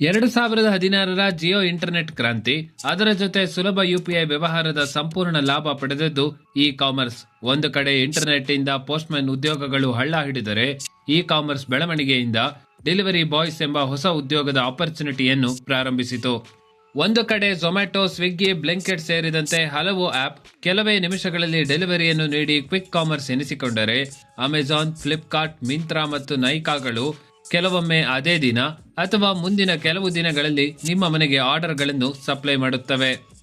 ಎರಡು ಸಾವಿರದ ಹದಿನಾರರ ಜಿಯೋ ಇಂಟರ್ನೆಟ್ ಕ್ರಾಂತಿ, ಅದರ ಜೊತೆ ಸುಲಭ ಯುಪಿಐ ವ್ಯವಹಾರದ ಸಂಪೂರ್ಣ ಲಾಭ ಪಡೆದದ್ದು ಇ ಕಾಮರ್ಸ್ ಒಂದು ಕಡೆ ಇಂಟರ್ನೆಟ್ ಇಂದ ಪೋಸ್ಟ್ಮನ್ ಉದ್ಯೋಗಗಳು ಹಳ್ಳ ಹಿಡಿದರೆ ಇ ಕಾಮರ್ಸ್ ಬೆಳವಣಿಗೆಯಿಂದ ಡೆಲಿವರಿ ಬಾಯ್ಸ್ ಎಂಬ ಹೊಸ ಉದ್ಯೋಗದ ಆಪರ್ಚುನಿಟಿಯನ್ನು ಪ್ರಾರಂಭಿಸಿತು. ಒಂದು ಕಡೆ ಝೊಮ್ಯಾಟೊ, ಸ್ವಿಗ್ಗಿ, ಬ್ಲಿಂಕೆಟ್ ಸೇರಿದಂತೆ ಹಲವು ಆಪ್ ಕೆಲವೇ ನಿಮಿಷಗಳಲ್ಲಿ ಡೆಲಿವರಿಯನ್ನು ನೀಡಿ ಕ್ವಿಕ್ ಕಾಮರ್ಸ್ ಎನಿಸಿಕೊಂಡರೆ, ಅಮೆಜಾನ್, ಫ್ಲಿಪ್ಕಾರ್ಟ್, ಮಿಂತ್ರಾ ಮತ್ತು ನೈಕಾಗಳು ಕೆಲವೊಮ್ಮೆ ಅದೇ ದಿನ ಅಥವಾ ಮುಂದಿನ ಕೆಲವು ದಿನಗಳಲ್ಲಿ ನಿಮ್ಮ ಮನೆಗೆ ಆರ್ಡರ್ಗಳನ್ನು ಸಪ್ಲೈ ಮಾಡುತ್ತವೆ.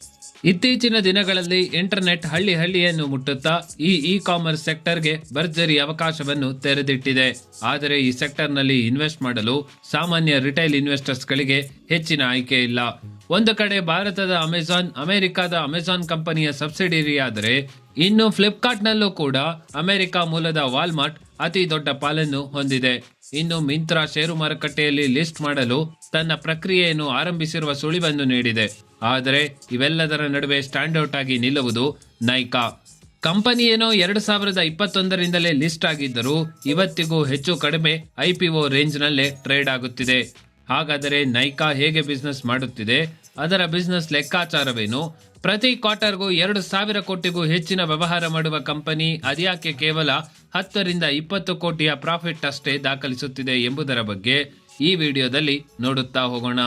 ಇತ್ತೀಚಿನ ದಿನಗಳಲ್ಲಿ ಇಂಟರ್ನೆಟ್ ಹಳ್ಳಿ ಹಳ್ಳಿಯನ್ನು ಮುಟ್ಟುತ್ತಾ ಈ ಇ ಕಾಮರ್ಸ್ ಸೆಕ್ಟರ್ಗೆ ಭರ್ಜರಿ ಅವಕಾಶವನ್ನು ತೆರೆದಿಟ್ಟಿದೆ. ಆದರೆ ಈ ಸೆಕ್ಟರ್ನಲ್ಲಿ ಇನ್ವೆಸ್ಟ್ ಮಾಡಲು ಸಾಮಾನ್ಯ ರಿಟೈಲ್ ಇನ್ವೆಸ್ಟರ್ಸ್ಗಳಿಗೆ ಹೆಚ್ಚಿನ ಆಯ್ಕೆ ಇಲ್ಲ. ಒಂದು ಕಡೆ ಭಾರತದ ಅಮೆಜಾನ್, ಅಮೆರಿಕದ ಅಮೆಜಾನ್ ಕಂಪನಿಯ ಸಬ್ಸಿಡಿಯರಿ ಆದರೆ ಇನ್ನು ಫ್ಲಿಪ್ಕಾರ್ಟ್ನಲ್ಲೂ ಕೂಡ ಅಮೆರಿಕ ಮೂಲದ ವಾಲ್ಮಾರ್ಟ್ ಅತಿ ದೊಡ್ಡ ಪಾಲನ್ನು ಹೊಂದಿದೆ. ಇನ್ನು ಮಿಂತ್ರಾ ಷೇರು ಮಾರುಕಟ್ಟೆಯಲ್ಲಿ ಲಿಸ್ಟ್ ಮಾಡಲು ತನ್ನ ಪ್ರಕ್ರಿಯೆಯನ್ನು ಆರಂಭಿಸಿರುವ ಸುಳಿವನ್ನು ನೀಡಿದೆ. ಆದರೆ ಇವೆಲ್ಲದರ ನಡುವೆ ಸ್ಟ್ಯಾಂಡ್ ಔಟ್ ಆಗಿ ನಿಲ್ಲುವುದು ನೈಕಾ. ಕಂಪನಿ ಎರಡು ಸಾವಿರದ ಇಪ್ಪತ್ತೊಂದರಿಂದಲೇ ಲಿಸ್ಟ್ ಆಗಿದ್ದರೂ ಇವತ್ತಿಗೂ ಹೆಚ್ಚು ಕಡಿಮೆ ಐಪಿಒ ರೇಂಜ್ನಲ್ಲೇ ಟ್ರೇಡ್ ಆಗುತ್ತಿದೆ. ಹಾಗಾದರೆ ನೈಕಾ ಹೇಗೆ ಬಿಸ್ನೆಸ್ ಮಾಡುತ್ತಿದೆ? ಅದರ ಬಿಸ್ನೆಸ್ ಲೆಕ್ಕಾಚಾರವೇನು? ಪ್ರತಿ ಕ್ವಾರ್ಟರ್ಗೂ ಎರಡು ಸಾವಿರ ಕೋಟಿಗೂ ಹೆಚ್ಚಿನ ವ್ಯವಹಾರ ಮಾಡುವ ಕಂಪನಿ ಅದ್ಯಾಕೆ ಕೇವಲ ಹತ್ತರಿಂದ ಇಪ್ಪತ್ತು ಕೋಟಿಯ ಪ್ರಾಫಿಟ್ ಅಷ್ಟೇ ದಾಖಲಿಸುತ್ತಿದೆ ಎಂಬುದರ ಬಗ್ಗೆ ಈ ವಿಡಿಯೋದಲ್ಲಿ ನೋಡುತ್ತಾ ಹೋಗೋಣ.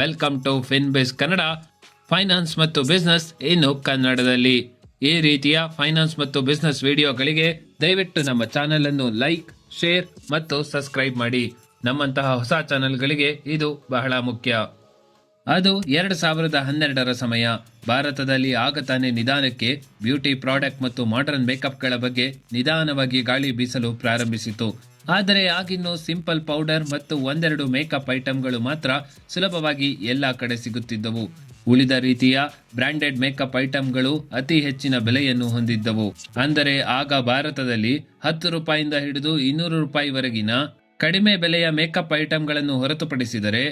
Welcome to Finbase Kannada finance ಮತ್ತು ಬಿಸ್ನೆಸ್ ಇನ್ನು ಕನ್ನಡದಲ್ಲಿ. ಈ ರೀತಿಯ ಫೈನಾನ್ಸ್ ಮತ್ತು ಬಿಸ್ನೆಸ್ ವಿಡಿಯೋಗಳಿಗೆ ದಯವಿಟ್ಟು ನಮ್ಮ ಚಾನೆಲ್ ಅನ್ನು ಲೈಕ್ ಶೇರ್ ಮತ್ತು ಸಬ್ಸ್ಕ್ರೈಬ್ ಮಾಡಿ. ನಮ್ಮಂತಹ ಹೊಸ ಚಾನೆಲ್ಗಳಿಗೆ ಇದು ಬಹಳ ಮುಖ್ಯ. ಅದು ಎರಡು ಸಾವಿರದ ಹನ್ನೆರಡರ ಸಮಯ. ಭಾರತದಲ್ಲಿ ಆಗ ತಾನೇ ನಿಧಾನಕ್ಕೆ ಬ್ಯೂಟಿ ಪ್ರಾಡಕ್ಟ್ ಮತ್ತು ಮಾಡರ್ನ್ ಮೇಕಪ್ಗಳ ಬಗ್ಗೆ ನಿಧಾನವಾಗಿ ಗಾಳಿ ಬೀಸಲು ಪ್ರಾರಂಭಿಸಿತು. ಆದರೆ ಆಗಿನ್ನು ಸಿಂಪಲ್ ಪೌಡರ್ ಮತ್ತು ಒಂದೆರಡು ಮೇಕಪ್ ಐಟಂಗಳು ಮಾತ್ರ ಸುಲಭವಾಗಿ ಎಲ್ಲಾ ಕಡೆ ಸಿಗುತ್ತಿದ್ದವು. ಉಳಿದ ರೀತಿಯ ಬ್ರಾಂಡೆಡ್ ಮೇಕಪ್ ಐಟಂಗಳು ಅತಿ ಹೆಚ್ಚಿನ ಬೆಲೆಯನ್ನು ಹೊಂದಿದ್ದವು. ಅಂದರೆ ಆಗ ಭಾರತದಲ್ಲಿ ಹತ್ತು ರೂಪಾಯಿಂದ ಹಿಡಿದು ಇನ್ನೂರು ರೂಪಾಯಿವರೆಗಿನ ಕಡಿಮೆ ಬೆಲೆಯ ಮೇಕಪ್ ಐಟಂಗಳನ್ನು ಹೊರತುಪಡಿಸಿದರೆ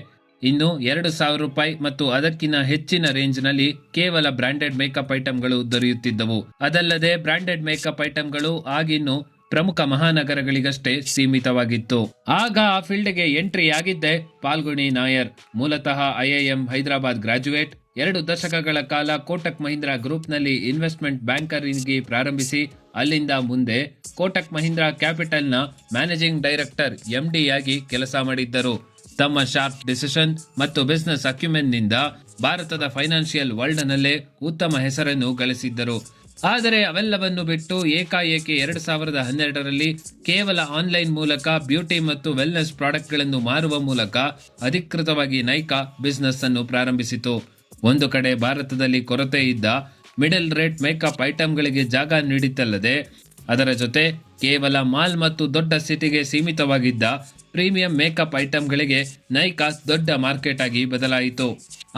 ಇನ್ನು ಎರಡು ಸಾವಿರ ರೂಪಾಯಿ ಮತ್ತು ಅದಕ್ಕಿಂತ ಹೆಚ್ಚಿನ ರೇಂಜ್ನಲ್ಲಿ ಕೇವಲ ಬ್ರಾಂಡೆಡ್ ಮೇಕಪ್ ಐಟಂಗಳು ದೊರೆಯುತ್ತಿದ್ದವು. ಅದಲ್ಲದೆ ಬ್ರಾಂಡೆಡ್ ಮೇಕಪ್ ಐಟಂಗಳು ಆಗಿನ್ನು ಪ್ರಮುಖ ಮಹಾನಗರಗಳಿಗಷ್ಟೇ ಸೀಮಿತವಾಗಿತ್ತು. ಆಗ ಆ ಫೀಲ್ಡ್ಗೆ ಎಂಟ್ರಿ ಆಗಿದ್ದೆ ಪಾಲ್ಗುಣಿ ನಾಯರ್. ಮೂಲತಃ ಐಐಎಂ ಹೈದರಾಬಾದ್ ಗ್ರಾಜುಯೇಟ್. ಎರಡು ದಶಕಗಳ ಕಾಲ ಕೋಟಕ್ ಮಹೀಂದ್ರಾ ಗ್ರೂಪ್ನಲ್ಲಿ ಇನ್ವೆಸ್ಟ್ಮೆಂಟ್ ಬ್ಯಾಂಕರ್ ಆಗಿ ಪ್ರಾರಂಭಿಸಿ, ಅಲ್ಲಿಂದ ಮುಂದೆ ಕೋಟಕ್ ಮಹೀಂದ್ರಾ ಕ್ಯಾಪಿಟಲ್ನ ಮ್ಯಾನೇಜಿಂಗ್ ಡೈರೆಕ್ಟರ್ ಎಂಡಿ ಆಗಿ ಕೆಲಸ ಮಾಡಿದ್ದರು. ತಮ್ಮ ಶಾರ್ಪ್ ಡಿಸಿಷನ್ ಮತ್ತು ಬಿಸ್ನೆಸ್ನಿಂದ ಭಾರತದ ಫೈನಾನ್ಷಿಯಲ್ ವರ್ಲ್ಡ್ ನಲ್ಲೇ ಉತ್ತಮ ಹೆಸರನ್ನು ಗಳಿಸಿದ್ದರು. ಆದರೆ ಅವೆಲ್ಲವನ್ನು ಬಿಟ್ಟು ಏಕಾಏಕಿ ಎರಡು ಸಾವಿರದ ಹನ್ನೆರಡರಲ್ಲಿ ಕೇವಲ ಆನ್ಲೈನ್ ಮೂಲಕ ಬ್ಯೂಟಿ ಮತ್ತು ವೆಲ್ನೆಸ್ ಪ್ರಾಡಕ್ಟ್ಗಳನ್ನು ಮಾರುವ ಮೂಲಕ ಅಧಿಕೃತವಾಗಿ ನೈಕಾ ಬಿಸ್ನೆಸ್ ಅನ್ನು ಪ್ರಾರಂಭಿಸಿತು. ಒಂದು ಕಡೆ ಭಾರತದಲ್ಲಿ ಕೊರತೆ ಇದ್ದ ಮಿಡಲ್ ರೇಟ್ ಮೇಕಪ್ ಐಟಂಗಳಿಗೆ ಜಾಗ ನೀಡಿತ್ತಲ್ಲದೆ ಅದರ ಜೊತೆ ಕೇವಲ ಮಾಲ್ ಮತ್ತು ದೊಡ್ಡ ಸಿಟಿಗೆ ಸೀಮಿತವಾಗಿದ್ದ ಪ್ರೀಮಿಯಂ ಮೇಕಪ್ ಐಟಂಗಳಿಗೆ ನೈಕಾಸ್ ದೊಡ್ಡ ಮಾರ್ಕೆಟ್ ಆಗಿ ಬದಲಾಯಿತು.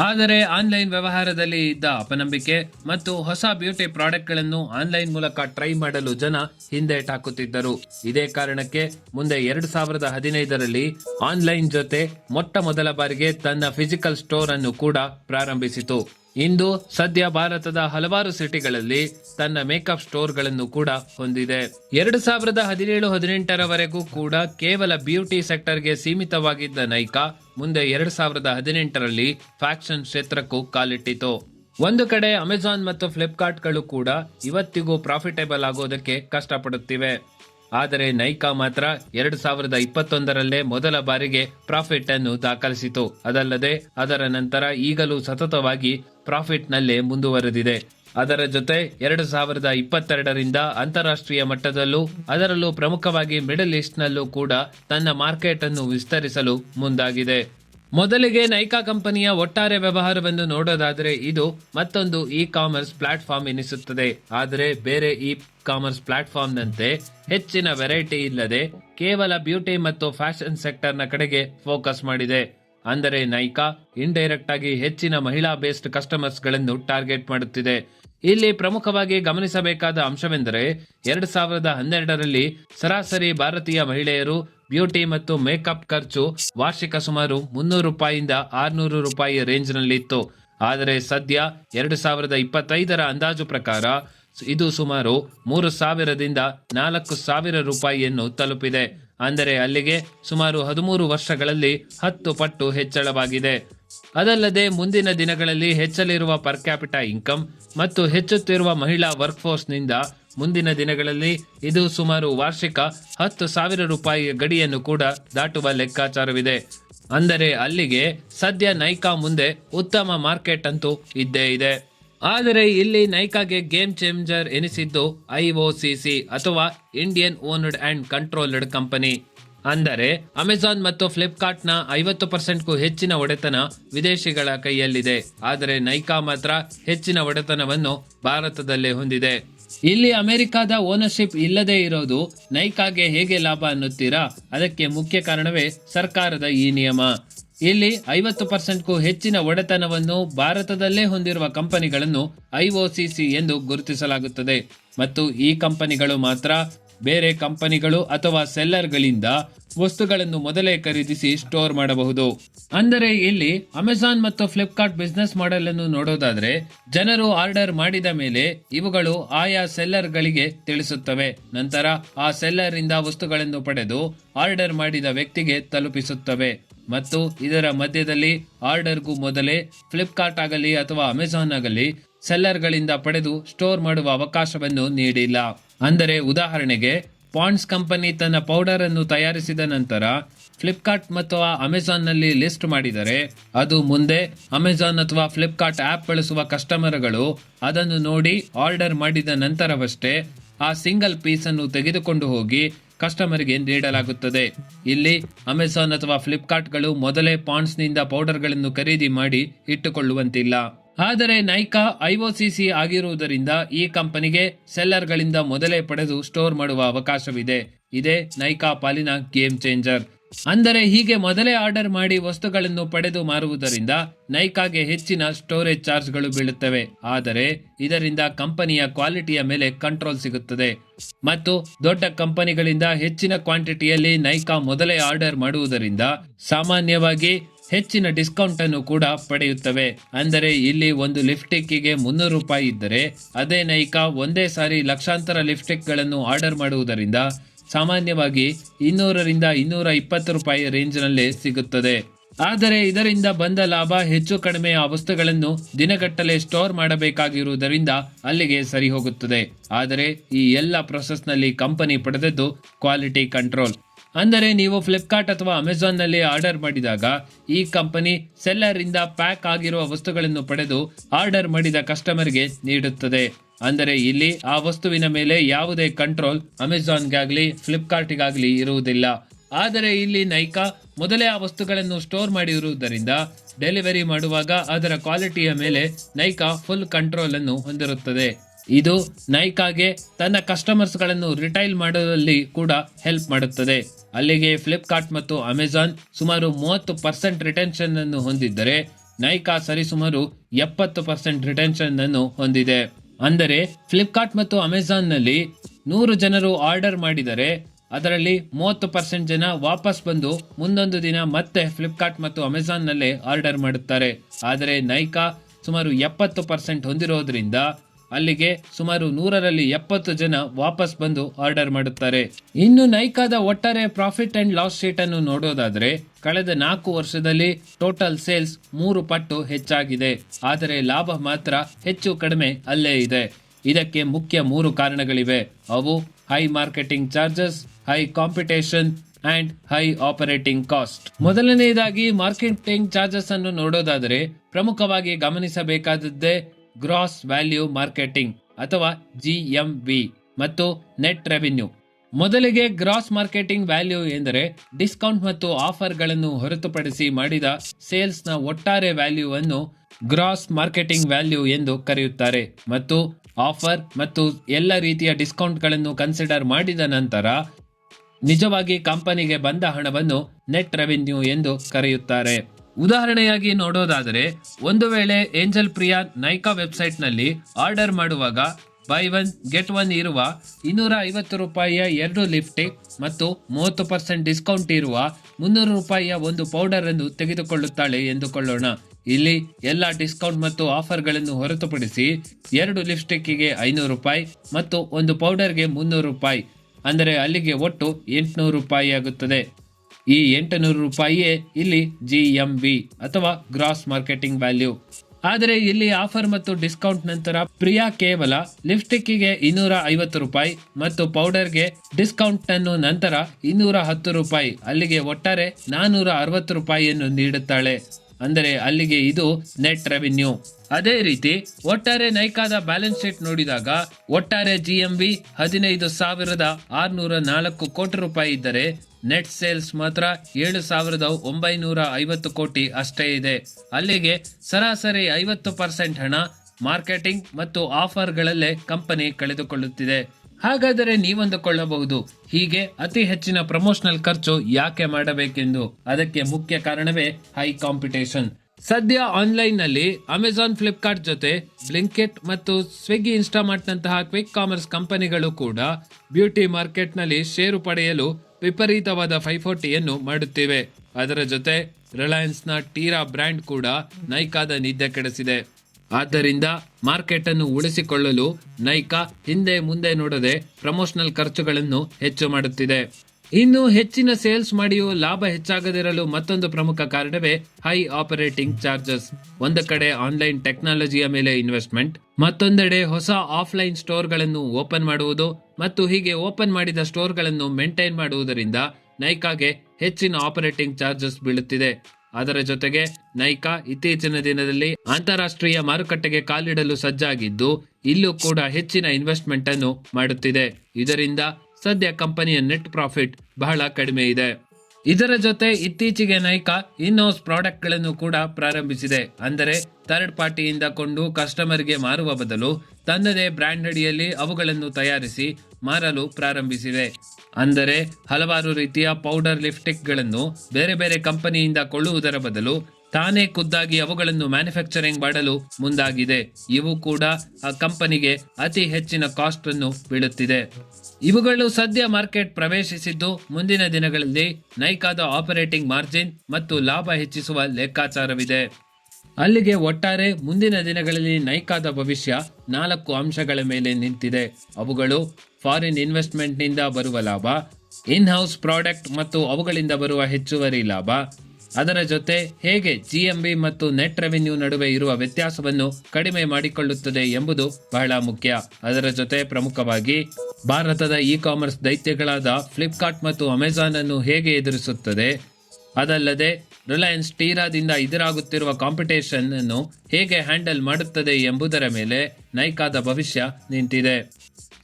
ಆದರೆ ಆನ್ಲೈನ್ ವ್ಯವಹಾರದಲ್ಲಿ ಇದ್ದ ಅಪನಂಬಿಕೆ ಮತ್ತು ಹೊಸ ಬ್ಯೂಟಿ ಪ್ರಾಡಕ್ಟ್ಗಳನ್ನು ಆನ್ಲೈನ್ ಮೂಲಕ ಟ್ರೈ ಮಾಡಲು ಜನ ಹಿಂದೇಟಾಕುತ್ತಿದ್ದರು ಇದೇ ಕಾರಣಕ್ಕೆ ಮುಂದೆ ಎರಡು ಸಾವಿರದ ಹದಿನೈದರಲ್ಲಿ ಆನ್ಲೈನ್ ಜೊತೆ ಮೊಟ್ಟ ಮೊದಲ ಬಾರಿಗೆ ತನ್ನ ಫಿಸಿಕಲ್ ಸ್ಟೋರ್ ಅನ್ನು ಕೂಡ ಪ್ರಾರಂಭಿಸಿತು. ಇಂದು ಸದ್ಯ ಭಾರತದ ಹಲವಾರು ಸಿಟಿಗಳಲ್ಲಿ ತನ್ನ ಮೇಕಪ್ ಸ್ಟೋರ್ಗಳನ್ನು ಕೂಡ ಹೊಂದಿದೆ. ಎರಡು ಸಾವಿರದ ಹದಿನೇಳು, ಹದಿನೆಂಟರವರೆಗೂ ಕೂಡ ಕೇವಲ ಬ್ಯೂಟಿ ಸೆಕ್ಟರ್ಗೆ ಸೀಮಿತವಾಗಿದ್ದ ನೈಕಾ ಮುಂದೆ ಎರಡು ಸಾವಿರದ ಹದಿನೆಂಟರಲ್ಲಿ ಫ್ಯಾಕ್ಷನ್ ಕ್ಷೇತ್ರಕ್ಕೂ ಕಾಲಿಟ್ಟಿತು. ಒಂದು ಕಡೆ ಅಮೆಜಾನ್ ಮತ್ತು ಫ್ಲಿಪ್ಕಾರ್ಟ್ಗಳು ಕೂಡ ಇವತ್ತಿಗೂ ಪ್ರಾಫಿಟೇಬಲ್ ಆಗೋದಕ್ಕೆ ಕಷ್ಟಪಡುತ್ತಿವೆ. ಆದರೆ ನೈಕಾ ಮಾತ್ರ ಎರಡು ಸಾವಿರದ ಇಪ್ಪತ್ತೊಂದರಲ್ಲೇ ಮೊದಲ ಬಾರಿಗೆ ಪ್ರಾಫಿಟ್ ಅನ್ನು ದಾಖಲಿಸಿತು. ಅದಲ್ಲದೆ ಅದರ ನಂತರ ಈಗಲೂ ಸತತವಾಗಿ ಪ್ರಾಫಿಟ್ ನಲ್ಲೇ ಮುಂದುವರೆದಿದೆ. ಅದರ ಜೊತೆ ಎರಡು ಸಾವಿರದ ಇಪ್ಪತ್ತೆರಡರಿಂದ ಅಂತಾರಾಷ್ಟ್ರೀಯ ಮಟ್ಟದಲ್ಲೂ, ಅದರಲ್ಲೂ ಪ್ರಮುಖವಾಗಿ ಮಿಡಲ್ ಈಸ್ಟ್ನಲ್ಲೂ ಕೂಡ ತನ್ನ ಮಾರ್ಕೆಟ್ ಅನ್ನು ವಿಸ್ತರಿಸಲು ಮುಂದಾಗಿದೆ. ಮೊದಲಿಗೆ ನೈಕಾ ಕಂಪನಿಯ ಒಟ್ಟಾರೆ ವ್ಯವಹಾರವನ್ನು ನೋಡೋದಾದರೆ ಇದು ಮತ್ತೊಂದು ಇ ಕಾಮರ್ಸ್ ಪ್ಲಾಟ್ಫಾರ್ಮ್ ಎನಿಸುತ್ತದೆ. ಆದರೆ ಬೇರೆ ಇ ಕಾಮರ್ಸ್ ಪ್ಲಾಟ್ಫಾರ್ಮ್ನಂತೆ ಹೆಚ್ಚಿನ ವೆರೈಟಿ ಇಲ್ಲದೆ ಕೇವಲ ಬ್ಯೂಟಿ ಮತ್ತು ಫ್ಯಾಷನ್ ಸೆಕ್ಟರ್ನ ಕಡೆಗೆ ಫೋಕಸ್ ಮಾಡಿದೆ. ಅಂದರೆ ನೈಕಾ ಇಂಡೈರೆಕ್ಟ್ ಆಗಿ ಹೆಚ್ಚಿನ ಮಹಿಳಾ ಬೇಸ್ಡ್ ಕಸ್ಟಮರ್ಸ್ಗಳನ್ನು ಟಾರ್ಗೆಟ್ ಮಾಡುತ್ತಿದೆ. ಇಲ್ಲಿ ಪ್ರಮುಖವಾಗಿ ಗಮನಿಸಬೇಕಾದ ಅಂಶವೆಂದರೆ, ಎರಡು ಸಾವಿರದ ಹನ್ನೆರಡರಲ್ಲಿ ಸರಾಸರಿ ಭಾರತೀಯ ಮಹಿಳೆಯರು ಬ್ಯೂಟಿ ಮತ್ತು ಮೇಕಪ್ ಖರ್ಚು ವಾರ್ಷಿಕ ಸುಮಾರು ಮುನ್ನೂರು ರೂಪಾಯಿಯಿಂದ ಆರ್ನೂರು ರೂಪಾಯಿ ರೇಂಜ್ನಲ್ಲಿತ್ತು. ಆದರೆ ಸದ್ಯ ಎರಡು ಸಾವಿರದ ಇಪ್ಪತ್ತೈದರ ಅಂದಾಜು ಪ್ರಕಾರ ಇದು ಸುಮಾರು ಮೂರು ಸಾವಿರದಿಂದ ನಾಲ್ಕು ಸಾವಿರ ರೂಪಾಯಿಯನ್ನು ತಲುಪಿದೆ. ಅಂದರೆ ಅಲ್ಲಿಗೆ ಸುಮಾರು ಹದಿಮೂರು ವರ್ಷಗಳಲ್ಲಿ ಹತ್ತು ಪಟ್ಟು ಹೆಚ್ಚಳವಾಗಿದೆ. ಅದಲ್ಲದೆ ಮುಂದಿನ ದಿನಗಳಲ್ಲಿ ಹೆಚ್ಚಲಿರುವ ಪರ್ ಕ್ಯಾಪಿಟಾ ಇನ್ಕಮ್ ಮತ್ತು ಹೆಚ್ಚುತ್ತಿರುವ ಮಹಿಳಾ ವರ್ಕ್ಫೋರ್ಸ್ನಿಂದ ಮುಂದಿನ ದಿನಗಳಲ್ಲಿ ಇದು ಸುಮಾರು ವಾರ್ಷಿಕ ಹತ್ತು ಸಾವಿರ ರೂಪಾಯಿ ಗಡಿಯನ್ನು ಕೂಡ ದಾಟುವ ಲೆಕ್ಕಾಚಾರವಿದೆ. ಅಂದರೆ ಅಲ್ಲಿಗೆ ಸದ್ಯ ನೈಕಾ ಮುಂದೆ ಉತ್ತಮ ಮಾರ್ಕೆಟ್ ಅಂತೂ ಇದ್ದೇ ಇದೆ. ಆದರೆ ಇಲ್ಲಿ ನೈಕಾಗೆ ಗೇಮ್ ಚೇಂಜರ್ ಎನಿಸಿದ್ದು ಐಒಸಿಸಿ ಅಥವಾ Indian owned and controlled company. ಅಂದರೆ ಅಮೆಜಾನ್ ಮತ್ತು ಫ್ಲಿಪ್ಕಾರ್ಟ್ನ ಐವತ್ತು ಪರ್ಸೆಂಟ್ಗೂ ಹೆಚ್ಚಿನ ಒಡೆತನ ವಿದೇಶಿಗಳ ಕೈಯಲ್ಲಿದೆ. ಆದರೆ ನೈಕಾ ಮಾತ್ರ ಹೆಚ್ಚಿನ ಒಡೆತನವನ್ನು ಭಾರತದಲ್ಲೇ ಹೊಂದಿದೆ. ಇಲ್ಲಿ ಅಮೆರಿಕದ ಓನರ್ಶಿಪ್ ಇಲ್ಲದೇ ಇರೋದು ನೈಕಾಗೆ ಹೇಗೆ ಲಾಭ ಅನ್ನುತ್ತೀರಾ? ಅದಕ್ಕೆ ಮುಖ್ಯ ಕಾರಣವೇ ಸರ್ಕಾರದ ಈ ನಿಯಮ. ಇಲ್ಲಿ ಐವತ್ತು ಪರ್ಸೆಂಟ್ಗೂ ಹೆಚ್ಚಿನ ಒಡೆತನವನ್ನು ಭಾರತದಲ್ಲೇ ಹೊಂದಿರುವ ಕಂಪನಿಗಳನ್ನು ಐಒಸಿಸಿ ಎಂದು ಗುರುತಿಸಲಾಗುತ್ತದೆ. ಮತ್ತು ಈ ಕಂಪನಿಗಳು ಮಾತ್ರ ಬೇರೆ ಕಂಪನಿಗಳು ಅಥವಾ ಸೆಲ್ಲರ್ಗಳಿಂದ ವಸ್ತುಗಳನ್ನು ಮೊದಲೇ ಖರೀದಿಸಿ ಸ್ಟೋರ್ ಮಾಡಬಹುದು. ಅಂದರೆ ಇಲ್ಲಿ ಅಮೆಜಾನ್ ಮತ್ತು ಫ್ಲಿಪ್ಕಾರ್ಟ್ ಬಿಸ್ನೆಸ್ ಮಾಡೆಲ್ ಅನ್ನು ನೋಡೋದಾದ್ರೆ ಜನರು ಆರ್ಡರ್ ಮಾಡಿದ ಮೇಲೆ ಇವುಗಳು ಆಯಾ ಸೆಲ್ಲರ್ಗಳಿಗೆ ತಿಳಿಸುತ್ತವೆ. ನಂತರ ಆ ಸೆಲ್ಲರ್ ಇಂದ ವಸ್ತುಗಳನ್ನು ಪಡೆದು ಆರ್ಡರ್ ಮಾಡಿದ ವ್ಯಕ್ತಿಗೆ ತಲುಪಿಸುತ್ತವೆ. ಮತ್ತು ಇದರ ಮಧ್ಯದಲ್ಲಿ ಆರ್ಡರ್ಗೂ ಮೊದಲೇ ಫ್ಲಿಪ್ಕಾರ್ಟ್ ಆಗಲಿ ಅಥವಾ ಅಮೆಜಾನ್ ಆಗಲಿ ಸೆಲ್ಲರ್ಗಳಿಂದ ಪಡೆದು ಸ್ಟೋರ್ ಮಾಡುವ ಅವಕಾಶವನ್ನು ನೀಡಿಲ್ಲ. ಅಂದರೆ ಉದಾಹರಣೆಗೆ, ಪಾಂಡ್ಸ್ ಕಂಪನಿ ತನ್ನ ಪೌಡರ್ ಅನ್ನು ತಯಾರಿಸಿದ ನಂತರ ಫ್ಲಿಪ್ಕಾರ್ಟ್ ಮತ್ತು ಅಮೆಜಾನ್ನಲ್ಲಿ ಲಿಸ್ಟ್ ಮಾಡಿದರೆ, ಅದು ಮುಂದೆ ಅಮೆಜಾನ್ ಅಥವಾ ಫ್ಲಿಪ್ಕಾರ್ಟ್ ಆಪ್ ಬಳಸುವ ಕಸ್ಟಮರ್ಗಳು ಅದನ್ನು ನೋಡಿ ಆರ್ಡರ್ ಮಾಡಿದ ನಂತರವಷ್ಟೇ ಆ ಸಿಂಗಲ್ ಪೀಸನ್ನು ತೆಗೆದುಕೊಂಡು ಹೋಗಿ ಕಸ್ಟಮರ್ಗೆ ನೀಡಲಾಗುತ್ತದೆ. ಇಲ್ಲಿ ಅಮೆಜಾನ್ ಅಥವಾ ಫ್ಲಿಪ್ಕಾರ್ಟ್ಗಳು ಮೊದಲೇ ಪಾಂಡ್ಸ್ನಿಂದ ಪೌಡರ್ಗಳನ್ನು ಖರೀದಿ ಮಾಡಿ ಇಟ್ಟುಕೊಳ್ಳುವಂತಿಲ್ಲ. ಆದರೆ ನೈಕಾ ಐಒಸಿಸಿ ಆಗಿರುವುದರಿಂದ ಈ ಕಂಪನಿಗೆ ಸೆಲ್ಲರ್ಗಳಿಂದ ಮೊದಲೇ ಪಡೆದು ಸ್ಟೋರ್ ಮಾಡುವ ಅವಕಾಶವಿದೆ. ಇದೇ ನೈಕಾ ಪಾಲಿನ ಗೇಮ್ ಚೇಂಜರ್. ಅಂದರೆ ಹೀಗೆ ಮೊದಲೇ ಆರ್ಡರ್ ಮಾಡಿ ವಸ್ತುಗಳನ್ನು ಪಡೆದು ಮಾರುವುದರಿಂದ ನೈಕಾಗೆ ಹೆಚ್ಚಿನ ಸ್ಟೋರೇಜ್ ಚಾರ್ಜ್ಗಳು ಬೀಳುತ್ತವೆ. ಆದರೆ ಇದರಿಂದ ಕಂಪನಿಯ ಕ್ವಾಲಿಟಿಯ ಮೇಲೆ ಕಂಟ್ರೋಲ್ ಸಿಗುತ್ತದೆ. ಮತ್ತು ದೊಡ್ಡ ಕಂಪನಿಗಳಿಂದ ಹೆಚ್ಚಿನ ಕ್ವಾಂಟಿಟಿಯಲ್ಲಿ ನೈಕಾ ಮೊದಲೇ ಆರ್ಡರ್ ಮಾಡುವುದರಿಂದ ಸಾಮಾನ್ಯವಾಗಿ ಹೆಚ್ಚಿನ ಡಿಸ್ಕೌಂಟ್ ಅನ್ನು ಕೂಡ ಪಡೆಯುತ್ತವೆ. ಅಂದರೆ ಇಲ್ಲಿ ಒಂದು ಲಿಫ್ಟಿಕ್ಕಿಗೆ ಮುನ್ನೂರು ರೂಪಾಯಿ ಇದ್ದರೆ, ಅದೇ ನೈಕಾ ಒಂದೇ ಸಾರಿ ಲಕ್ಷಾಂತರ ಲಿಪ್ಸ್ಟಿಕ್ಗಳನ್ನು ಆರ್ಡರ್ ಮಾಡುವುದರಿಂದ ಸಾಮಾನ್ಯವಾಗಿ ಇನ್ನೂರರಿಂದ ಇನ್ನೂರ ಇಪ್ಪತ್ತು ರೂಪಾಯಿ ರೇಂಜ್ನಲ್ಲೇ ಸಿಗುತ್ತದೆ. ಆದರೆ ಇದರಿಂದ ಬಂದ ಲಾಭ ಹೆಚ್ಚು ಕಡಿಮೆ ಆ ವಸ್ತುಗಳನ್ನು ದಿನಗಟ್ಟಲೆ ಸ್ಟೋರ್ ಮಾಡಬೇಕಾಗಿರುವುದರಿಂದ ಅಲ್ಲಿಗೆ ಸರಿ ಹೋಗುತ್ತದೆ. ಆದರೆ ಈ ಎಲ್ಲ ಪ್ರೊಸೆಸ್ನಲ್ಲಿ ಕಂಪನಿ ಪಡೆದದ್ದು ಕ್ವಾಲಿಟಿ ಕಂಟ್ರೋಲ್. ಅಂದರೆ ನೀವು ಫ್ಲಿಪ್ಕಾರ್ಟ್ ಅಥವಾ ಅಮೆಝಾನ್ನಲ್ಲಿ ಆರ್ಡರ್ ಮಾಡಿದಾಗ ಈ ಕಂಪನಿ ಸೆಲ್ಲರ್ ಇಂದ ಪ್ಯಾಕ್ ಆಗಿರುವ ವಸ್ತುಗಳನ್ನು ಪಡೆದು ಆರ್ಡರ್ ಮಾಡಿದ ಕಸ್ಟಮರ್ಗೆ ನೀಡುತ್ತದೆ. ಅಂದರೆ ಇಲ್ಲಿ ಆ ವಸ್ತುವಿನ ಮೇಲೆ ಯಾವುದೇ ಕಂಟ್ರೋಲ್ ಅಮೆಜಾನ್ಗಾಗ್ಲಿ, ಫ್ಲಿಪ್ಕಾರ್ಟ್ಗಾಗ್ಲಿ ಇರುವುದಿಲ್ಲ. ಆದರೆ ಇಲ್ಲಿ ನೈಕಾ ಮೊದಲೇ ಆ ವಸ್ತುಗಳನ್ನು ಸ್ಟೋರ್ ಮಾಡಿರುವುದರಿಂದ ಡೆಲಿವರಿ ಮಾಡುವಾಗ ಅದರ ಕ್ವಾಲಿಟಿಯ ಮೇಲೆ ನೈಕಾ ಫುಲ್ ಕಂಟ್ರೋಲ್ ಅನ್ನು ಹೊಂದಿರುತ್ತದೆ. ಇದು ನೈಕಾಗೆ ತನ್ನ ಕಸ್ಟಮರ್ಸ್ಗಳನ್ನು ರಿಟೈಲ್ ಮಾಡುವಲ್ಲಿ ಕೂಡ ಹೆಲ್ಪ್ ಮಾಡುತ್ತದೆ. ಅಲ್ಲಿಗೆ ಫ್ಲಿಪ್ಕಾರ್ಟ್ ಮತ್ತು ಅಮೆಜಾನ್ ಸುಮಾರು ಮೂವತ್ತು ಪರ್ಸೆಂಟ್ ರಿಟೆನ್ಷನ್ ಅನ್ನು ಹೊಂದಿದ್ದರೆ ನೈಕಾ ಸರಿಸುಮಾರು ಎಪ್ಪತ್ತು ಪರ್ಸೆಂಟ್ ರಿಟೆನ್ಷನ್ ಅನ್ನು ಹೊಂದಿದೆ. ಅಂದರೆ ಫ್ಲಿಪ್ಕಾರ್ಟ್ ಮತ್ತು ಅಮೆಜಾನ್ನಲ್ಲಿ ನೂರು ಜನರು ಆರ್ಡರ್ ಮಾಡಿದರೆ ಅದರಲ್ಲಿ ಮೂವತ್ತು ಪರ್ಸೆಂಟ್ ಜನ ವಾಪಸ್ ಬಂದು ಮುಂದೊಂದು ದಿನ ಮತ್ತೆ ಫ್ಲಿಪ್ಕಾರ್ಟ್ ಮತ್ತು ಅಮೆಜಾನ್ ನಲ್ಲೇ ಆರ್ಡರ್ ಮಾಡುತ್ತಾರೆ. ಆದರೆ ನೈಕಾ ಸುಮಾರು ಎಪ್ಪತ್ತು ಪರ್ಸೆಂಟ್ ಹೊಂದಿರೋದ್ರಿಂದ ಅಲ್ಲಿಗೆ ಸುಮಾರು ನೂರರಲ್ಲಿ ಎಪ್ಪತ್ತು ಜನ ವಾಪಸ್ ಬಂದು ಆರ್ಡರ್ ಮಾಡುತ್ತಾರೆ. ಇನ್ನು ನೈಕಾದ ಒಟ್ಟಾರೆ ಪ್ರಾಫಿಟ್ ಅಂಡ್ ಲಾಸ್ ಶೀಟ್ ಅನ್ನು ನೋಡೋದಾದ್ರೆ ಕಳೆದ ನಾಲ್ಕು ವರ್ಷದಲ್ಲಿ ಟೋಟಲ್ ಸೇಲ್ಸ್ ಮೂರು ಪಟ್ಟು ಹೆಚ್ಚಾಗಿದೆ. ಆದರೆ ಲಾಭ ಮಾತ್ರ ಹೆಚ್ಚು ಕಡಿಮೆ ಅಲ್ಲೇ ಇದೆ. ಇದಕ್ಕೆ ಮುಖ್ಯ ಮೂರು ಕಾರಣಗಳಿವೆ. ಅವು high marketing charges, high competition and high operating cost. ಮೊದಲನೆಯದಾಗಿ ಮಾರ್ಕೆಟಿಂಗ್ ಚಾರ್ಜಸ್ ಅನ್ನು ನೋಡೋದಾದರೆ ಪ್ರಮುಖವಾಗಿ ಗಮನಿಸಬೇಕಾದದ್ದೇ ಗ್ರಾಸ್ ವ್ಯಾಲ್ಯೂ ಮಾರ್ಕೆಟಿಂಗ್ ಅಥವಾ ವಿ ಮತ್ತು ನೆಟ್ ರೆವಿನ್ಯೂ. ಮೊದಲಿಗೆ ಗ್ರಾಸ್ ಮಾರ್ಕೆಟಿಂಗ್ ವ್ಯಾಲ್ಯೂ ಎಂದರೆ ಡಿಸ್ಕೌಂಟ್ ಮತ್ತು ಆಫರ್ಗಳನ್ನು ಹೊರತುಪಡಿಸಿ ಮಾಡಿದ ಸೇಲ್ಸ್ನ ಒಟ್ಟಾರೆ ವ್ಯಾಲ್ಯೂವನ್ನು ಗ್ರಾಸ್ ಮಾರ್ಕೆಟಿಂಗ್ ವ್ಯಾಲ್ಯೂ ಎಂದು ಕರೆಯುತ್ತಾರೆ ಮತ್ತು ಆಫರ್ ಮತ್ತು ಎಲ್ಲ ರೀತಿಯ ಡಿಸ್ಕೌಂಟ್ಗಳನ್ನು ಕನ್ಸಿಡರ್ ಮಾಡಿದ ನಂತರ ನಿಜವಾಗಿ ಕಂಪನಿಗೆ ಬಂದ ಹಣವನ್ನು ನೆಟ್ ರೆವಿನ್ಯೂ ಎಂದು ಕರೆಯುತ್ತಾರೆ. ಉದಾಹರಣೆಯಾಗಿ ನೋಡೋದಾದರೆ, ಒಂದು ವೇಳೆ ಏಂಜಲ್ ಪ್ರಿಯಾ ನೈಕಾ ವೆಬ್ಸೈಟ್ನಲ್ಲಿ ಆರ್ಡರ್ ಮಾಡುವಾಗ ಬೈ ಒನ್ ಗೆಟ್ ಒನ್ ಇರುವ ಇನ್ನೂರ ಐವತ್ತು ರೂಪಾಯಿಯ ಎರಡು ಲಿಫ್ಟಿಕ್ ಮತ್ತು ಮೂವತ್ತು ಪರ್ಸೆಂಟ್ ಡಿಸ್ಕೌಂಟ್ ಇರುವ ಮುನ್ನೂರು ರೂಪಾಯಿಯ ಒಂದು ಪೌಡರ್ ಅನ್ನು ತೆಗೆದುಕೊಳ್ಳುತ್ತಾಳೆ ಎಂದುಕೊಳ್ಳೋಣ. ಇಲ್ಲಿ ಎಲ್ಲ ಡಿಸ್ಕೌಂಟ್ ಮತ್ತು ಆಫರ್ಗಳನ್ನು ಹೊರತುಪಡಿಸಿ ಎರಡು ಲಿಪ್ಸ್ಟಿಕ್ಕಿಗೆ ಐನೂರು ರೂಪಾಯಿ ಮತ್ತು ಒಂದು ಪೌಡರ್ಗೆ ಮುನ್ನೂರು ರೂಪಾಯಿ, ಅಂದರೆ ಅಲ್ಲಿಗೆ ಒಟ್ಟು ಎಂಟುನೂರು ರೂಪಾಯಿ ಆಗುತ್ತದೆ. ಈ ಎಂಟುನೂರು ರೂಪಾಯಿಯೇ ಇಲ್ಲಿ ಜಿ ಎಂ ಬಿ ಅಥವಾ ಗ್ರಾಸ್ ಮಾರ್ಕೆಟಿಂಗ್ ವ್ಯಾಲ್ಯೂ ಆದರೆ ಇಲ್ಲಿ ಆಫರ್ ಮತ್ತು ಡಿಸ್ಕೌಂಟ್ ನಂತರ ಪ್ರಿಯಾ ಕೇವಲ ಲಿಪ್ಸ್ಟಿಕ್ಕಿಗೆ ಇನ್ನೂರ ಐವತ್ತು ರೂಪಾಯಿ ಮತ್ತು ಪೌಡರ್ಗೆ ಡಿಸ್ಕೌಂಟ್ ಅನ್ನು ನಂತರ ಇನ್ನೂರ ಹತ್ತು ರೂಪಾಯಿ. ಅಲ್ಲಿಗೆ ಒಟ್ಟಾರೆ ನಾನೂರ ಅರವತ್ತು ರೂಪಾಯಿಯನ್ನು ನೀಡುತ್ತಾಳೆ. ಅಂದರೆ ಅಲ್ಲಿಗೆ ಇದು ನೆಟ್ ರೆವಿನ್ಯೂ. ಅದೇ ರೀತಿ ಒಟ್ಟಾರೆ ನೈಕಾದ ಬ್ಯಾಲೆನ್ಸ್ ಶೀಟ್ ನೋಡಿದಾಗ ಒಟ್ಟಾರೆ ಜಿ ಎಂ ಬಿ ಹದಿನೈದು ಸಾವಿರದ ಆರುನೂರ ನಾಲ್ಕು ಕೋಟಿ ರೂಪಾಯಿ ಇದ್ದರೆ ನೆಟ್ ಸೇಲ್ಸ್ ಮಾತ್ರ ಏಳು ಸಾವಿರದ ಒಂಬೈನೂರ ಐವತ್ತು ಕೋಟಿ ಅಷ್ಟೇ ಇದೆ. ಅಲ್ಲಿಗೆ ಸರಾಸರಿ ಐವತ್ತು ಪರ್ಸೆಂಟ್ ಹಣ ಮಾರ್ಕೆಟಿಂಗ್ ಮತ್ತು ಆಫರ್ಗಳಲ್ಲೇ ಕಂಪನಿ ಕಳೆದುಕೊಳ್ಳುತ್ತಿದೆ. ಹಾಗಾದರೆ ನೀವಂದುಕೊಳ್ಳಬಹುದು. ಹೀಗೆ ಅತಿ ಹೆಚ್ಚಿನ ಪ್ರಮೋಷನಲ್ ಖರ್ಚು ಯಾಕೆ ಮಾಡಬೇಕೆಂದು. ಅದಕ್ಕೆ ಮುಖ್ಯ ಕಾರಣವೇ ಹೈ ಕಾಂಪಿಟೇಷನ್. ಸದ್ಯ ಆನ್ಲೈನ್ನಲ್ಲಿ ಅಮೆಜಾನ್ ಫ್ಲಿಪ್ಕಾರ್ಟ್ ಜೊತೆ ಬ್ಲಿಂಕೆಟ್ ಮತ್ತು ಸ್ವಿಗ್ಗಿ ಇನ್ಸ್ಟಾಮಾರ್ಟ್ ನಂತಹ ಕ್ವಿಕ್ ಕಾಮರ್ಸ್ ಕಂಪನಿಗಳು ಕೂಡ ಬ್ಯೂಟಿ ಮಾರ್ಕೆಟ್ನಲ್ಲಿ ಷೇರು ಪಡೆಯಲು ವಿಪರೀತವಾದ ಪೈಪೋಟಿಯನ್ನು ಮಾಡುತ್ತಿವೆ. ಅದರ ಜೊತೆ ರಿಲಯನ್ಸ್ನ ಟೀರಾ ಬ್ರ್ಯಾಂಡ್ ಕೂಡ ನೈಕಾದ ನಿದ್ದೆ ಕೆಡಿಸಿದೆ. ಆದ್ದರಿಂದ ಮಾರ್ಕೆಟ್ ಅನ್ನು ಉಳಿಸಿಕೊಳ್ಳಲು ನೈಕಾ ಹಿಂದೆ ಮುಂದೆ ನೋಡದೆ ಪ್ರಮೋಷನಲ್ ಖರ್ಚುಗಳನ್ನು ಹೆಚ್ಚು ಮಾಡುತ್ತಿದೆ. ಇನ್ನು ಹೆಚ್ಚಿನ ಸೇಲ್ಸ್ ಮಾಡಿಯೂ ಲಾಭ ಹೆಚ್ಚಾಗದಿರಲು ಮತ್ತೊಂದು ಪ್ರಮುಖ ಕಾರಣವೇ ಹೈ ಆಪರೇಟಿಂಗ್ ಚಾರ್ಜಸ್. ಒಂದು ಕಡೆ ಆನ್ಲೈನ್ ಟೆಕ್ನಾಲಜಿಯ ಮೇಲೆ ಇನ್ವೆಸ್ಟ್ಮೆಂಟ್, ಮತ್ತೊಂದೆಡೆ ಹೊಸ ಆಫ್ಲೈನ್ ಸ್ಟೋರ್ಗಳನ್ನು ಓಪನ್ ಮಾಡುವುದು ಮತ್ತು ಹೀಗೆ ಓಪನ್ ಮಾಡಿದ ಸ್ಟೋರ್ಗಳನ್ನು ಮೇಂಟೈನ್ ಮಾಡುವುದರಿಂದ ನೈಕಾಗೆ ಹೆಚ್ಚಿನ ಆಪರೇಟಿಂಗ್ ಚಾರ್ಜಸ್ ಬೀಳುತ್ತಿದೆ. ಅದರ ಜೊತೆಗೆ ನೈಕಾ ಇತ್ತೀಚಿನ ದಿನದಲ್ಲಿ ಅಂತಾರಾಷ್ಟ್ರೀಯ ಮಾರುಕಟ್ಟೆಗೆ ಕಾಲಿಡಲು ಸಜ್ಜಾಗಿದ್ದು, ಇಲ್ಲೂ ಕೂಡ ಹೆಚ್ಚಿನ ಇನ್ವೆಸ್ಟ್ಮೆಂಟ್ ಅನ್ನು ಮಾಡುತ್ತಿದೆ. ಇದರಿಂದ ಸದ್ಯ ಕಂಪನಿಯ ನೆಟ್ ಪ್ರಾಫಿಟ್ ಬಹಳ ಕಡಿಮೆ ಇದೆ. ಇದರ ಜೊತೆ ಇತ್ತೀಚೆಗೆ ನೈಕಾ ಇನ್ಹೌಸ್ ಪ್ರಾಡಕ್ಟ್ಗಳನ್ನು ಕೂಡ ಪ್ರಾರಂಭಿಸಿದೆ. ಅಂದರೆ ಥರ್ಡ್ ಪಾರ್ಟಿಯಿಂದ ಕೊಂಡು ಕಸ್ಟಮರ್ಗೆ ಮಾರುವ ಬದಲು ತನ್ನದೇ ಬ್ರ್ಯಾಂಡ್ ಅಡಿಯಲ್ಲಿ ಅವುಗಳನ್ನು ತಯಾರಿಸಿ ಮಾರಲು ಪ್ರಾರಂಭಿಸಿದೆ. ಅಂದರೆ ಹಲವಾರು ರೀತಿಯ ಪೌಡರ್ ಲಿಫ್ಟಿಕ್ಗಳನ್ನು ಬೇರೆ ಬೇರೆ ಕಂಪನಿಯಿಂದ ಕೊಳ್ಳುವುದರ ಬದಲು ತಾನೇ ಖುದ್ದಾಗಿ ಅವುಗಳನ್ನು ಮ್ಯಾನುಫ್ಯಾಕ್ಚರಿಂಗ್ ಮಾಡಲು ಮುಂದಾಗಿದೆ. ಇವು ಕೂಡ ಆ ಕಂಪನಿಗೆ ಅತಿ ಹೆಚ್ಚಿನ ಕಾಸ್ಟ್ ಅನ್ನು ಬೀಳುತ್ತಿದೆ. ಇವುಗಳು ಸದ್ಯ ಮಾರ್ಕೆಟ್ ಪ್ರವೇಶಿಸಿದ್ದು ಮುಂದಿನ ದಿನಗಳಲ್ಲಿ ನೈಕಾದ ಆಪರೇಟಿಂಗ್ ಮಾರ್ಜಿನ್ ಮತ್ತು ಲಾಭ ಹೆಚ್ಚಿಸುವ ಲೆಕ್ಕಾಚಾರವಿದೆ. ಅಲ್ಲಿಗೆ ಒಟ್ಟಾರೆ ಮುಂದಿನ ದಿನಗಳಲ್ಲಿ ನೈಕಾದ ಭವಿಷ್ಯ ನಾಲ್ಕು ಅಂಶಗಳ ಮೇಲೆ ನಿಂತಿದೆ. ಅವುಗಳು ಫಾರಿನ್ ಇನ್ವೆಸ್ಟ್ಮೆಂಟ್ನಿಂದ ಬರುವ ಲಾಭ ಇನ್ ಹೌಸ್ ಪ್ರಾಡಕ್ಟ್ ಮತ್ತು ಅವುಗಳಿಂದ ಬರುವ ಹೆಚ್ಚುವರಿ ಲಾಭ ಅದರ ಜೊತೆ ಹೇಗೆ ಜಿಎಂಬಿ ಮತ್ತು ನೆಟ್ ರೆವಿನ್ಯೂ ನಡುವೆ ಇರುವ ವ್ಯತ್ಯಾಸವನ್ನು ಕಡಿಮೆ ಮಾಡಿಕೊಳ್ಳುತ್ತದೆ ಎಂಬುದು ಬಹಳ ಮುಖ್ಯ. ಅದರ ಜೊತೆ ಪ್ರಮುಖವಾಗಿ ಭಾರತದ ಇ ಕಾಮರ್ಸ್ ದೈತ್ಯಗಳಾದ ಫ್ಲಿಪ್ಕಾರ್ಟ್ ಮತ್ತು ಅಮೆಜಾನ್ ಅನ್ನು ಹೇಗೆ ಎದುರಿಸುತ್ತದೆ? ಅದಲ್ಲದೆ ರಿಲಯನ್ಸ್ ಟೀರಾದಿಂದ ಎದುರಾಗುತ್ತಿರುವ ಕಾಂಪಿಟೇಷನ್ ಅನ್ನು ಹೇಗೆ ಹ್ಯಾಂಡಲ್ ಮಾಡುತ್ತದೆ ಎಂಬುದರ ಮೇಲೆ ನೈಕಾದ ಭವಿಷ್ಯ ನಿಂತಿದೆ.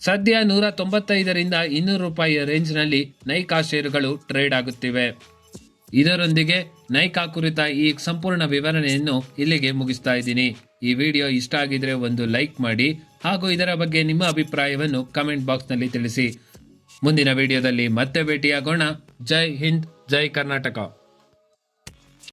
ಸದ್ಯ ನೂರ ತೊಂಬತ್ತೈದರಿಂದ ಇನ್ನೂರು ರೂಪಾಯಿಯ ರೇಂಜ್ನಲ್ಲಿ ನೈಕಾ ಷೇರುಗಳು ಟ್ರೇಡ್ ಆಗುತ್ತಿವೆ. ಇದರೊಂದಿಗೆ ನೈಕಾ ಕುರಿತ ಈ ಸಂಪೂರ್ಣ ವಿವರಣೆಯನ್ನು ಇಲ್ಲಿಗೆ ಮುಗಿಸ್ತಾ ಇದ್ದೀನಿ. ಈ ವಿಡಿಯೋ ಇಷ್ಟ ಆಗಿದ್ರೆ ಒಂದು ಲೈಕ್ ಮಾಡಿ ಹಾಗೂ ಇದರ ಬಗ್ಗೆ ನಿಮ್ಮ ಅಭಿಪ್ರಾಯವನ್ನು ಕಮೆಂಟ್ ಬಾಕ್ಸ್ನಲ್ಲಿ ತಿಳಿಸಿ. ಮುಂದಿನ ವಿಡಿಯೋದಲ್ಲಿ ಮತ್ತೆ ಭೇಟಿಯಾಗೋಣ. ಜೈ ಹಿಂದ್, ಜೈ ಕರ್ನಾಟಕ.